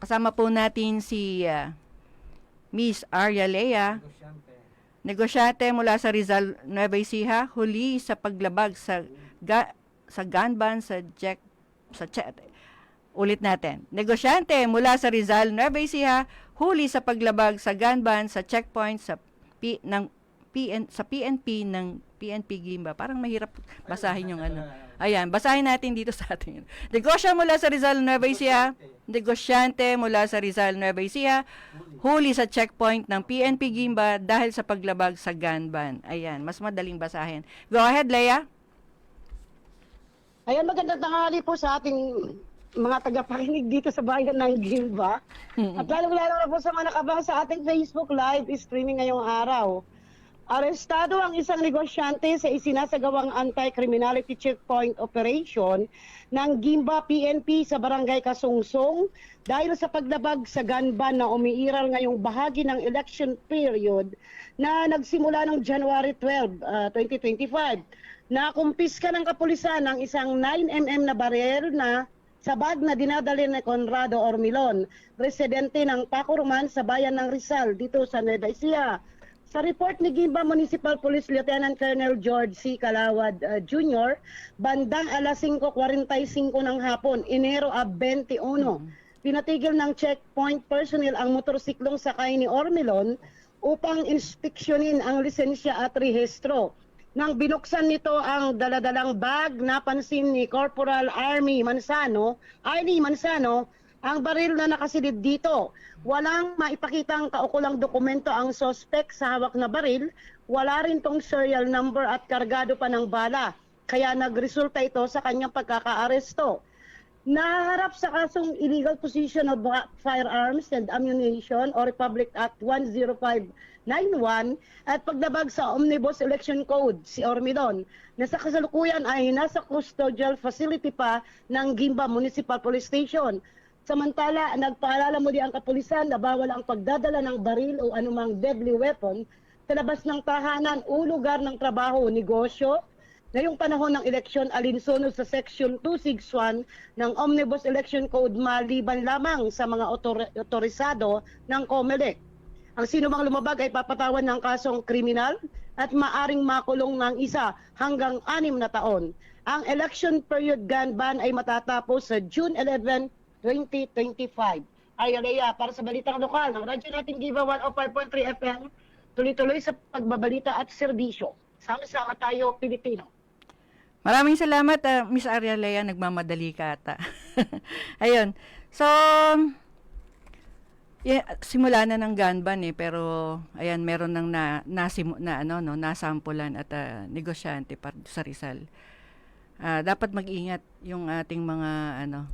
kasama po natin si ah, Miss Arya Lea, negosyante mula sa Rizal Nueva Ecija, huli sa paglabag sa ga, sa gun ban sa Jack sa chat. Ulit natin. Negosyante mula sa Rizal Nueva Ecija, huli sa paglabag sa gun ban sa checkpoint sa P, ng PN, sa PNP ng PNP Gimba. Parang mahirap basahin yung ano. Ayan, basahin natin dito sa atin. Negosyo mula sa Rizal Nueva Ecija, negosyante mula sa Rizal Nueva Ecija, huli sa checkpoint ng PNP Gimba dahil sa paglabag sa gun ban. Ayan, mas madaling basahin. Go ahead, Leia. Ayan, magandang tanghali po sa ating mga tagapakinig dito sa bayan ng Gilba. At lalo-lalo na po sa mga nakabang sa ating Facebook Live streaming ngayong araw. Arestado ang isang negosyante sa isinasagawang anti-criminality checkpoint operation ng Gimba PNP sa barangay Kasungsong dahil sa paglabag sa gun ban na umiiral ngayong bahagi ng election period na nagsimula noong January 12, ah, 2025. Nakumpiska ng kapulisan ng isang 9mm na baril na sa bag na dinadali ni Conrado Ormilon, residente ng Pacuruman sa bayan ng Rizal dito sa Nueva Ecija. Sa report ni Gimba Municipal Police Lieutenant Colonel George C. Calawad uh, Jr., bandang alas 5.45 ng hapon, Enero a 21, pinatigil ng checkpoint personnel ang motorsiklong sakay ni Ormilon upang inspeksyonin ang lisensya at rehistro. Nang binuksan nito ang daladalang bag, napansin ni Corporal Army Mansano, Arnie Mansano, ang baril na nakasilid dito. Walang maipakitang kaukulang dokumento ang sospek sa hawak na baril, wala rin tong serial number at kargado pa ng bala. Kaya nagresulta ito sa kanyang pagkakaaresto. Naharap sa kasong illegal possession of firearms and ammunition o Republic Act 10591 at paglabag sa Omnibus Election Code si Ormidon na sa kasalukuyan ay nasa custodial facility pa ng Gimba Municipal Police Station. Samantala, nagpaalala mo di ang kapulisan na bawal ang pagdadala ng baril o anumang deadly weapon sa labas ng tahanan o lugar ng trabaho o negosyo Ngayong panahon ng eleksyon alinsunod sa Section 261 ng Omnibus Election Code maliban lamang sa mga otor- otorisado ng COMELEC. Ang sinumang lumabag ay papatawan ng kasong kriminal at maaring makulong ng isa hanggang anim na taon. Ang election period gun ban ay matatapos sa June 11, 2025. Ayalea, para sa balitang lokal ng radyo natin Giva 105.3 FM, tuloy-tuloy sa pagbabalita at serbisyo. Sama-sama tayo, Pilipino. Maraming salamat, ah, Miss Arya Lea. Nagmamadali ka ata. Ayun. So, yeah, simula na ng gun ban eh, pero ayan, meron nang na, nasimu, na ano, no, nasampulan at ah, negosyante pa sa Rizal. Ah, dapat mag-ingat yung ating mga ano.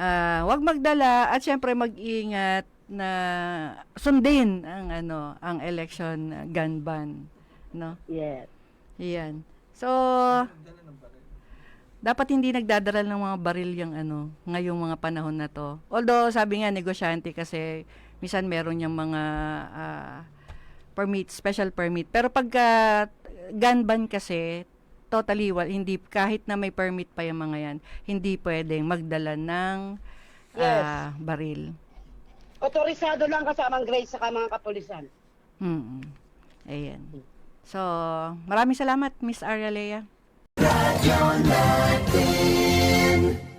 Ah, wag magdala at syempre mag-ingat na sundin ang ano, ang election gun ban, no? Yes. Iyan. So, dapat hindi nagdadaral ng mga baril yung ano, ngayong mga panahon na to. Although, sabi nga, negosyante kasi minsan meron yung mga ah, permit, special permit. Pero pagka gun ban kasi, totally wal, hindi, kahit na may permit pa yung mga yan, hindi pwedeng magdala ng Yes. ah, baril. Otorisado lang kasamang grade sa mga kapulisan. Mm. Ayan. So, maraming salamat, Miss Arya Lea. Radyo natin